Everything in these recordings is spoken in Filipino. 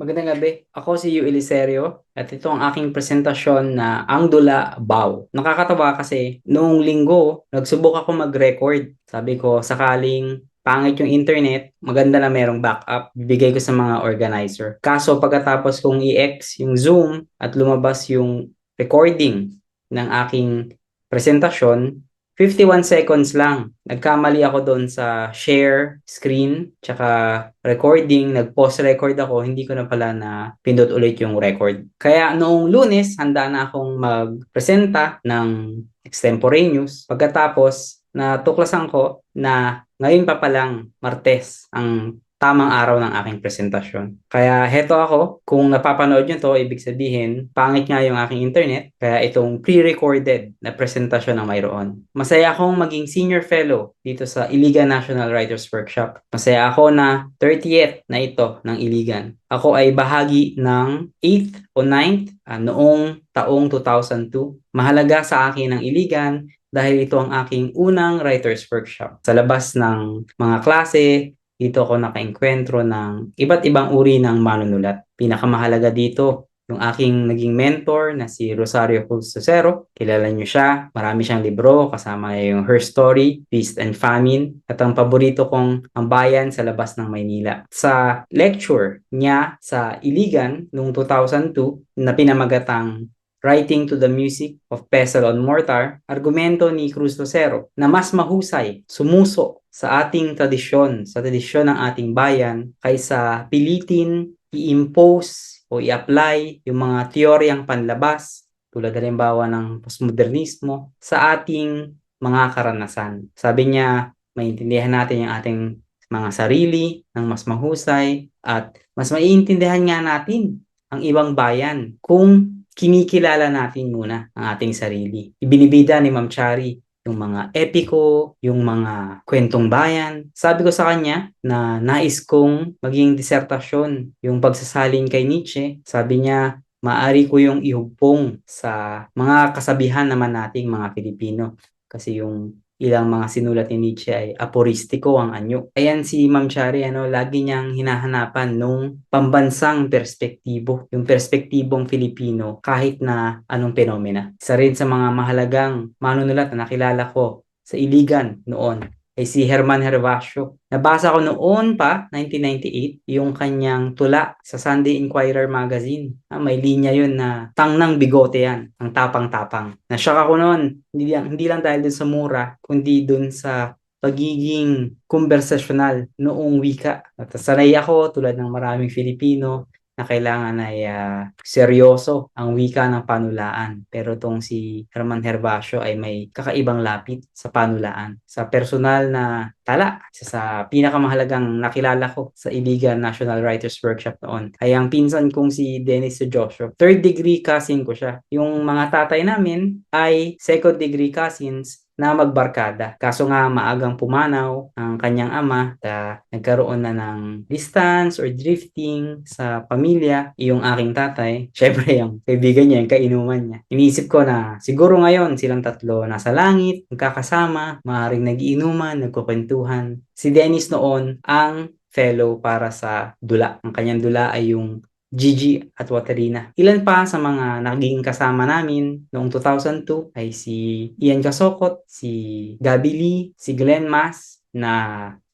Magandang gabi. Ako si Yu Eliserio at ito ang aking presentasyon na Ang Dula Bow. Nakakatawa kasi noong linggo, nagsubok ako mag-record. Sabi ko, sakaling pangit yung internet, maganda na merong backup, bibigay ko sa mga organizer. Kaso pagkatapos kong i-X yung Zoom at lumabas yung recording ng aking presentasyon, 51 seconds lang. Nagkamali ako doon sa share screen, tsaka recording, nag-pause record ako, hindi ko na pala na pindot ulit yung record. Kaya noong lunes, handa na akong magpresenta ng extemporaneous. Pagkatapos, natuklasan ko na ngayon pa palang Martes ang tamang araw ng aking presentasyon. Kaya heto ako, kung napapanood nyo to, ibig sabihin, pangit nga yung aking internet, kaya itong pre-recorded na presentasyon ang mayroon. Masaya akong maging senior fellow dito sa Iligan National Writers Workshop. Masaya ako na 30th na ito ng Iligan. Ako ay bahagi ng 8th o 9th uh, noong taong 2002. Mahalaga sa akin ang Iligan dahil ito ang aking unang writers workshop. Sa labas ng mga klase, dito ako nakaengkwentro ng iba't ibang uri ng manunulat. Pinakamahalaga dito, yung aking naging mentor na si Rosario Pulsosero. Kilala niyo siya. Marami siyang libro, kasama yung Her Story, Feast and Famine, at ang paborito kong Ang Bayan sa Labas ng Maynila. Sa lecture niya sa Iligan noong 2002 na pinamagatang Writing to the Music of Pestle on Mortar, argumento ni Cruz Rosero na mas mahusay, sumuso sa ating tradisyon, sa tradisyon ng ating bayan, kaysa pilitin, i-impose o i-apply yung mga teoryang panlabas, tulad halimbawa ng postmodernismo, sa ating mga karanasan. Sabi niya, maintindihan natin yung ating mga sarili ng mas mahusay at mas maiintindihan nga natin ang ibang bayan kung kinikilala natin muna ang ating sarili. Ibinibida ni Ma'am Chari yung mga epiko, yung mga kwentong bayan. Sabi ko sa kanya na nais kong maging disertasyon yung pagsasalin kay Nietzsche. Sabi niya, maari ko yung ihugpong sa mga kasabihan naman nating mga Pilipino. Kasi yung ilang mga sinulat ni Nietzsche ay aporistiko ang anyo. Ayan si Ma'am Chari, ano, lagi niyang hinahanapan nung pambansang perspektibo, yung perspektibong Filipino kahit na anong penomena. Isa rin sa mga mahalagang manunulat na nakilala ko sa Iligan noon ay si Herman Hervasio. Nabasa ko noon pa, 1998, yung kanyang tula sa Sunday Inquirer magazine. Ah, may linya yun na tangnang bigote yan, ang tapang-tapang. Nashock ako noon, hindi hindi lang dahil dun sa mura, kundi dun sa pagiging konversasyonal noong wika. At sanay ako tulad ng maraming Filipino na kailangan ay uh, seryoso ang wika ng panulaan. Pero tong si Herman Herbacio ay may kakaibang lapit sa panulaan. Sa personal na tala, isa sa pinakamahalagang nakilala ko sa Iligan National Writers Workshop noon ay ang pinsan kong si Dennis Joshua. Third degree cousin ko siya. Yung mga tatay namin ay second degree cousins na magbarkada. Kaso nga maagang pumanaw ang kanyang ama at nagkaroon na ng distance or drifting sa pamilya, yung aking tatay, syempre yung kaibigan niya, yung kainuman niya. Iniisip ko na siguro ngayon silang tatlo nasa langit, magkakasama, maaaring nagiinuman, nagkukwentuhan. Si Dennis noon ang fellow para sa dula. Ang kanyang dula ay yung Gigi at Waterina. Ilan pa sa mga naging kasama namin noong 2002 ay si Ian Kasokot, si Gabi Lee, si Glenn Mas na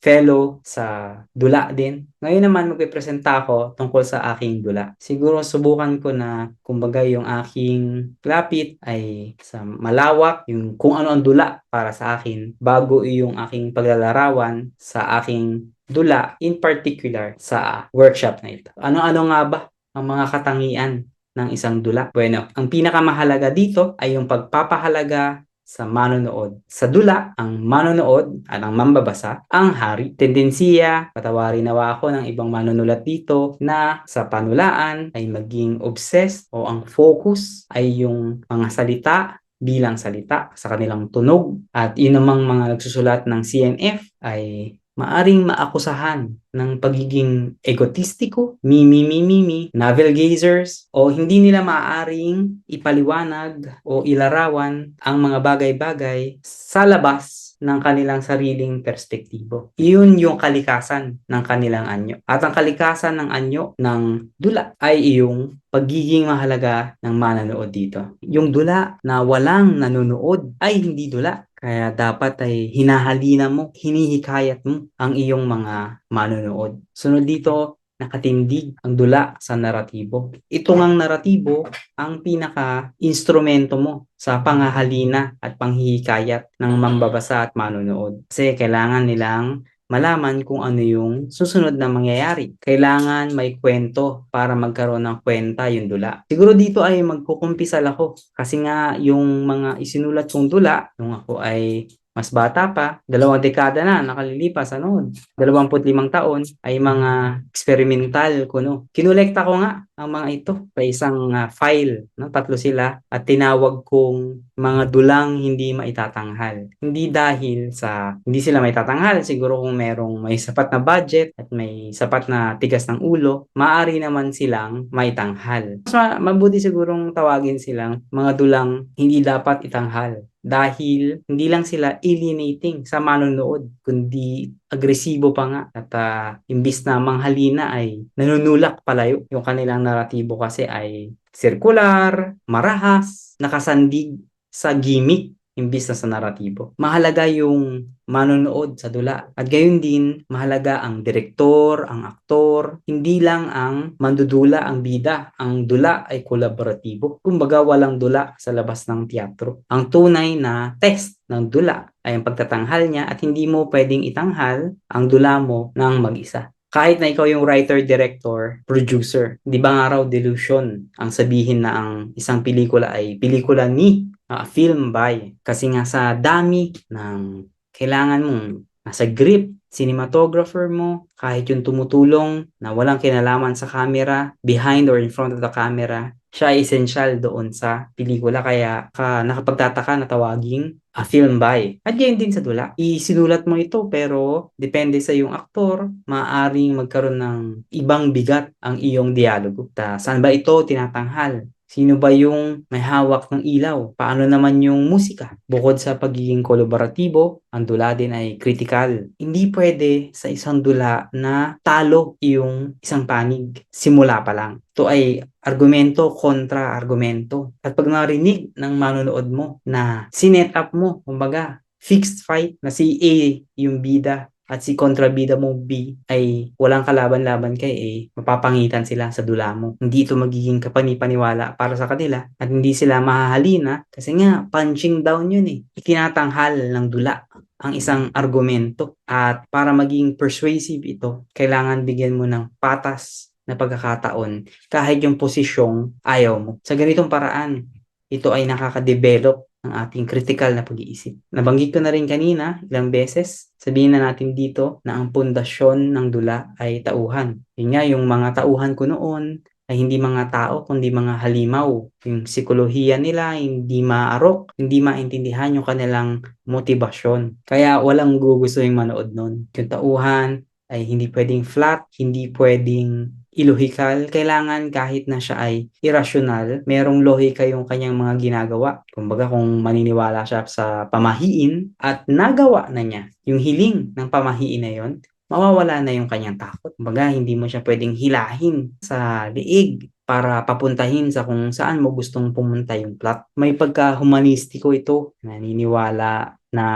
fellow sa dula din. Ngayon naman magpipresenta ako tungkol sa aking dula. Siguro subukan ko na kumbaga yung aking lapit ay sa malawak, yung kung ano ang dula para sa akin bago yung aking paglalarawan sa aking dula in particular sa workshop na ito. Ano-ano nga ba ang mga katangian ng isang dula? Bueno, ang pinakamahalaga dito ay yung pagpapahalaga sa manonood. Sa dula, ang manonood at ang mambabasa, ang hari. Tendensiya, patawarin nawa ako ng ibang manunulat dito na sa panulaan ay maging obsessed o ang focus ay yung mga salita bilang salita sa kanilang tunog at yun namang mga nagsusulat ng CNF ay maaring maakusahan ng pagiging egotistiko, mimi-mimi, navel gazers, o hindi nila maaaring ipaliwanag o ilarawan ang mga bagay-bagay sa labas ng kanilang sariling perspektibo. Iyon yung kalikasan ng kanilang anyo. At ang kalikasan ng anyo ng dula ay iyong pagiging mahalaga ng mananood dito. Yung dula na walang nanonood ay hindi dula. Kaya dapat ay hinahalina mo, hinihikayat mo ang iyong mga manonood. Sunod dito, nakatindig ang dula sa naratibo. Ito ngang naratibo ang pinaka-instrumento mo sa pangahalina at panghihikayat ng mambabasa at manonood. Kasi kailangan nilang malaman kung ano yung susunod na mangyayari. Kailangan may kwento para magkaroon ng kwenta yung dula. Siguro dito ay magkukumpisal ako kasi nga yung mga isinulat kong dula nung ako ay mas bata pa, dalawang dekada na nakalilipas, ano, 25 taon ay mga experimental ko, no. Kinolekta ko nga ang mga ito sa isang uh, file, no, tatlo sila, at tinawag kong mga dulang hindi maitatanghal. Hindi dahil sa hindi sila maitatanghal, siguro kung merong may sapat na budget at may sapat na tigas ng ulo, maaari naman silang maitanghal. Mas mabuti sigurong tawagin silang mga dulang hindi dapat itanghal dahil hindi lang sila alienating sa manonood, kundi agresibo pa nga at uh, imbis na manghalina ay nanunulak palayo. Yung kanilang naratibo kasi ay circular, marahas, nakasandig sa gimmick imbis na sa naratibo. Mahalaga yung manonood sa dula. At gayon din, mahalaga ang direktor, ang aktor, hindi lang ang mandudula ang bida. Ang dula ay kolaboratibo. Kumbaga walang dula sa labas ng teatro. Ang tunay na test ng dula ay ang pagtatanghal niya at hindi mo pwedeng itanghal ang dula mo ng mag-isa kahit na ikaw yung writer, director, producer, di ba nga raw delusion ang sabihin na ang isang pelikula ay pelikula ni uh, film by. Kasi nga sa dami ng kailangan mong nasa grip, cinematographer mo, kahit yung tumutulong na walang kinalaman sa camera, behind or in front of the camera, siya ay essential doon sa pelikula. Kaya ka nakapagtataka na tawaging a film by. At ganyan din sa dula. Isinulat mo ito pero depende sa yung aktor, maaring magkaroon ng ibang bigat ang iyong dialogo. Ta, saan ba ito tinatanghal? Sino ba yung may hawak ng ilaw? Paano naman yung musika? Bukod sa pagiging kolaboratibo, ang dula din ay critical. Hindi pwede sa isang dula na talo yung isang panig. Simula pa lang. Ito ay argumento kontra argumento. At pag narinig ng manonood mo na sinet up mo, kumbaga, fixed fight na si A yung bida at si kontrabida mo B ay walang kalaban-laban kay A, mapapangitan sila sa dula mo. Hindi ito magiging kapanipaniwala para sa kanila at hindi sila mahahalina kasi nga punching down yun eh. Ikinatanghal ng dula ang isang argumento at para maging persuasive ito, kailangan bigyan mo ng patas na pagkakataon kahit yung posisyong ayaw mo. Sa ganitong paraan, ito ay nakaka-develop ng ating critical na pag-iisip. Nabanggit ko na rin kanina ilang beses, sabihin na natin dito na ang pundasyon ng dula ay tauhan. Yun nga, yung mga tauhan ko noon ay hindi mga tao, kundi mga halimaw. Yung psikolohiya nila, hindi maarok, hindi maintindihan yung kanilang motibasyon. Kaya walang gugustuhin manood nun. Yung tauhan ay hindi pwedeng flat, hindi pwedeng illogical, kailangan kahit na siya ay irrational, merong lohika yung kanyang mga ginagawa. Kumbaga kung maniniwala siya sa pamahiin at nagawa na niya yung hiling ng pamahiin na yon, mawawala na yung kanyang takot. Kumbaga hindi mo siya pwedeng hilahin sa liig para papuntahin sa kung saan mo gustong pumunta yung plot. May pagka-humanistiko ito, naniniwala na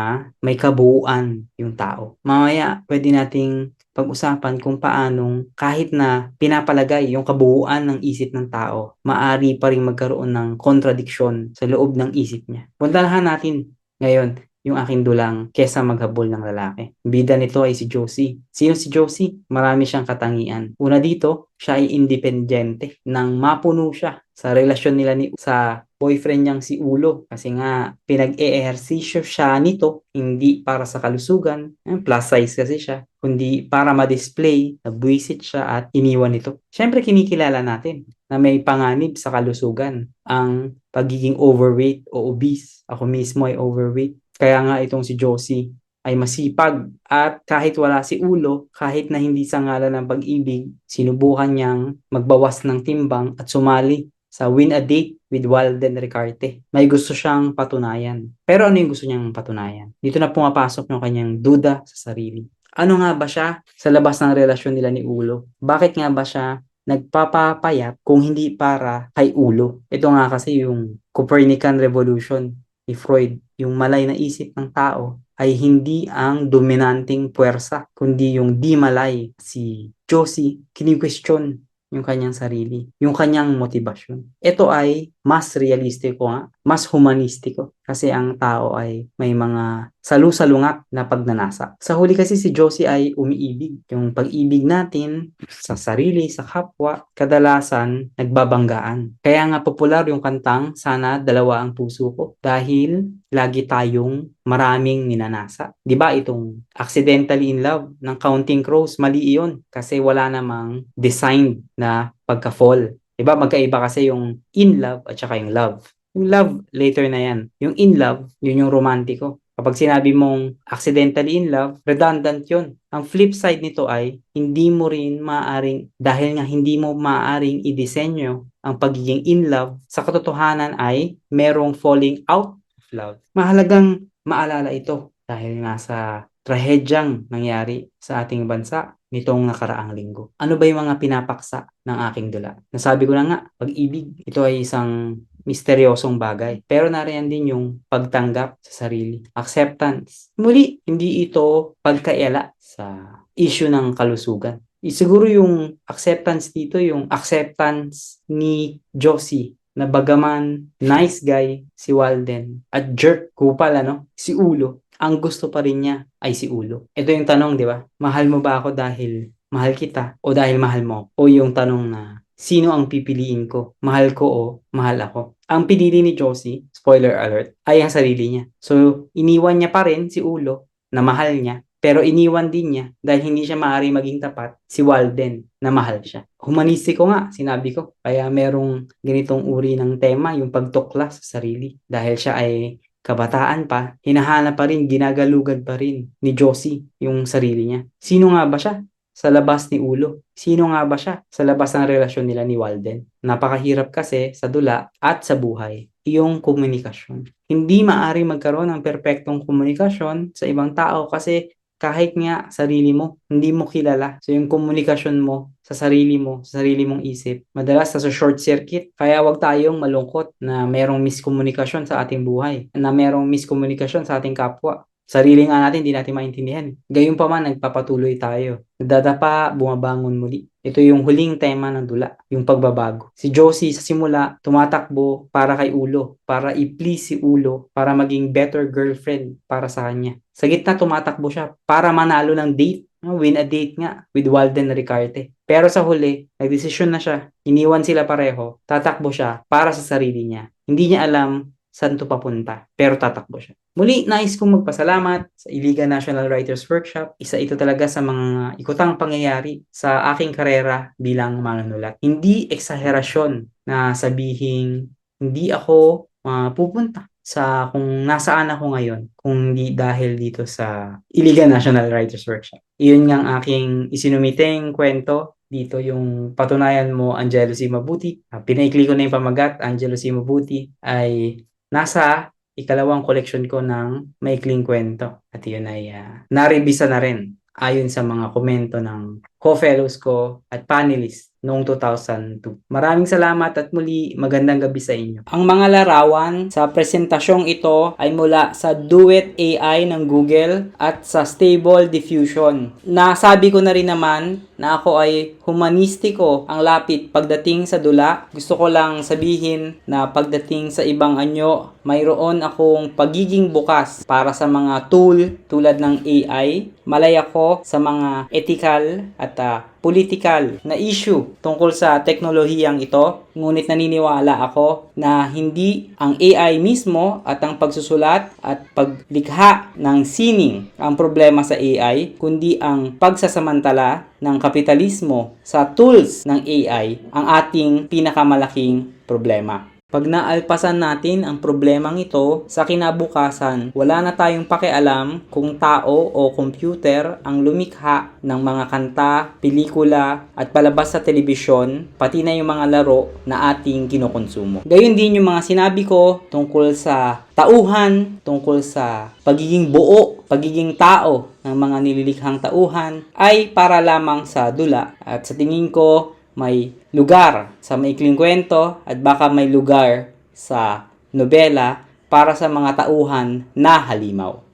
may kabuuan yung tao. Mamaya, pwede nating pag-usapan kung paanong kahit na pinapalagay yung kabuuan ng isip ng tao, maari pa rin magkaroon ng kontradiksyon sa loob ng isip niya. Puntahan natin ngayon yung aking dulang kesa maghabol ng lalaki. Bida nito ay si Josie. Sino si Josie? Marami siyang katangian. Una dito, siya ay independyente nang mapuno siya sa relasyon nila ni sa boyfriend niyang si Ulo kasi nga pinag-eehersisyo siya nito hindi para sa kalusugan, eh, plus size kasi siya, kundi para ma-display na buwisit siya at iniwan ito. Siyempre kinikilala natin na may panganib sa kalusugan ang pagiging overweight o obese. Ako mismo ay overweight. Kaya nga itong si Josie ay masipag at kahit wala si ulo, kahit na hindi sa ngalan ng pag-ibig, sinubukan niyang magbawas ng timbang at sumali sa Win a Date with Walden Ricarte. May gusto siyang patunayan. Pero ano yung gusto niyang patunayan? Dito na pumapasok yung kanyang duda sa sarili. Ano nga ba siya sa labas ng relasyon nila ni Ulo? Bakit nga ba siya nagpapapayat kung hindi para kay Ulo? Ito nga kasi yung Copernican Revolution ni Freud. Yung malay na isip ng tao ay hindi ang dominanting puwersa, kundi yung di malay. Si Josie, kini-question yung kanyang sarili, yung kanyang motibasyon. Ito ay mas realistiko nga, mas humanistiko kasi ang tao ay may mga salu-salungat na pagnanasa. Sa huli kasi si Josie ay umiibig. Yung pag-ibig natin sa sarili, sa kapwa, kadalasan nagbabanggaan. Kaya nga popular yung kantang Sana Dalawa ang Puso Ko dahil lagi tayong maraming ninanasa. 'Di ba itong accidentally in love ng Counting Crows, mali iyon kasi wala namang designed na pagka-fall. 'Di ba magkaiba kasi yung in love at saka yung love. Yung love, later na yan. Yung in love, yun yung romantiko. Kapag sinabi mong accidentally in love, redundant yun. Ang flip side nito ay, hindi mo rin maaring, dahil nga hindi mo maaring idisenyo ang pagiging in love, sa katotohanan ay merong falling out of love. Mahalagang maalala ito dahil nga sa trahedyang nangyari sa ating bansa nitong nakaraang linggo. Ano ba yung mga pinapaksa ng aking dula? Nasabi ko na nga, pag-ibig, ito ay isang misteryosong bagay. Pero nariyan din yung pagtanggap sa sarili. Acceptance. Muli, hindi ito pagkaela sa issue ng kalusugan. Siguro yung acceptance dito, yung acceptance ni Josie na bagaman nice guy si Walden at jerk kupal ano si Ulo ang gusto pa rin niya ay si Ulo. Ito yung tanong, di ba? Mahal mo ba ako dahil mahal kita o dahil mahal mo? O yung tanong na sino ang pipiliin ko? Mahal ko o mahal ako? Ang pinili ni Josie, spoiler alert, ay ang sarili niya. So, iniwan niya pa rin si Ulo na mahal niya, pero iniwan din niya dahil hindi siya maaari maging tapat si Walden na mahal siya. Humanistiko nga, sinabi ko. Kaya merong ganitong uri ng tema, yung pagtuklas sa sarili. Dahil siya ay kabataan pa, hinahanap pa rin, ginagalugan pa rin ni Josie yung sarili niya. Sino nga ba siya? Sa labas ni Ulo. Sino nga ba siya? Sa labas ng relasyon nila ni Walden. Napakahirap kasi sa dula at sa buhay yung komunikasyon. Hindi maari magkaroon ng perpektong komunikasyon sa ibang tao kasi kahit nga sarili mo, hindi mo kilala. So yung komunikasyon mo sa sarili mo, sa sarili mong isip, madalas sa short circuit. Kaya wag tayong malungkot na merong miskomunikasyon sa ating buhay, na merong miskomunikasyon sa ating kapwa. Sarili nga natin, hindi natin maintindihan. Gayun pa man, nagpapatuloy tayo. Nagdadapa, bumabangon muli. Ito yung huling tema ng dula, yung pagbabago. Si Josie sa simula, tumatakbo para kay Ulo, para i-please si Ulo, para maging better girlfriend para sa kanya. Sa gitna, tumatakbo siya para manalo ng date. No, Win a date nga with Walden Ricarte. Pero sa huli, nagdesisyon na siya. Iniwan sila pareho. Tatakbo siya para sa sarili niya. Hindi niya alam saan to papunta. Pero tatakbo siya. Muli, nais kong magpasalamat sa Iliga National Writers Workshop. Isa ito talaga sa mga ikutang pangyayari sa aking karera bilang manunulat. Hindi eksaherasyon na sabihin hindi ako uh, pupunta sa kung nasaan ako ngayon kung hindi dahil dito sa Iliga National Writers Workshop. Iyon ang aking isinumiting kwento dito yung patunayan mo Angelo C. Mabuti. Uh, pinaikli ko na yung pamagat Angelo C. Mabuti ay nasa ikalawang collection ko ng maikling kwento. At yun ay uh, naribisa na rin ayon sa mga komento ng co-fellows ko at panelists noong 2002. Maraming salamat at muli magandang gabi sa inyo. Ang mga larawan sa presentasyong ito ay mula sa Duet AI ng Google at sa Stable Diffusion. Nasabi ko na rin naman na ako ay humanistiko ang lapit pagdating sa dula. Gusto ko lang sabihin na pagdating sa ibang anyo, mayroon akong pagiging bukas para sa mga tool tulad ng AI. Malay ako sa mga ethical at uh, political na issue tungkol sa teknolohiyang ito. Ngunit naniniwala ako na hindi ang AI mismo at ang pagsusulat at paglikha ng sining ang problema sa AI, kundi ang pagsasamantala ng kapitalismo sa tools ng AI ang ating pinakamalaking problema. Pag naalpasan natin ang problemang ito, sa kinabukasan, wala na tayong pakialam kung tao o computer ang lumikha ng mga kanta, pelikula, at palabas sa telebisyon, pati na yung mga laro na ating kinokonsumo. Gayun din yung mga sinabi ko tungkol sa tauhan, tungkol sa pagiging buo, pagiging tao ng mga nililikhang tauhan, ay para lamang sa dula. At sa tingin ko, may lugar sa maikling kwento at baka may lugar sa nobela para sa mga tauhan na halimaw.